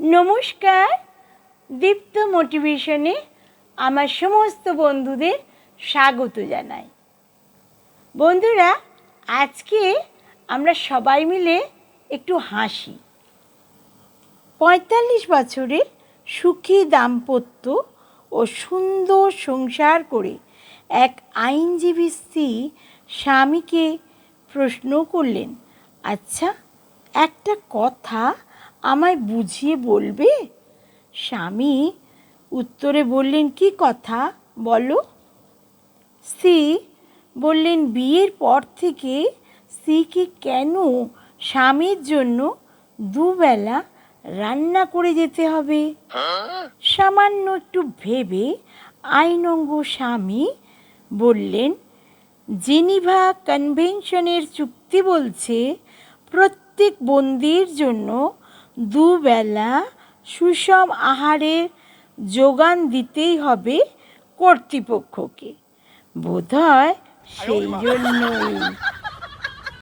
নমস্কার। দীপ্ত মোটিভেশনে আমার সমস্ত বন্ধুদের স্বাগত জানাই। বন্ধুরা, আজকে আমরা সবাই মিলে একটু হাসি। পঁয়তাল্লিশ বছরের সুখী দাম্পত্য ও সুন্দর সংসার করে এক আইনজীবী স্ত্রী স্বামীকে প্রশ্ন করলেন আচ্ছা একটা কথা আমায় বুঝিয়ে বলবে? স্বামী উত্তরে বললেন, কি কথা? বলো। স্ত্রী বললেন, বিয়ের পর থেকে স্ত্রীকে কেন স্বামীর জন্য দুবেলা রান্না করে যেতে হবে? সামান্য একটু ভেবে আইনঙ্গ স্বামী বললেন, জেনিভা কনভেনশনের চুক্তি বলছে, প্রত্যেক বন্দির জন্য দুবেলা সুষম আহারের যোগান দিতেই হবে কর্তৃপক্ষকে। বোধহয় সেই জন্যই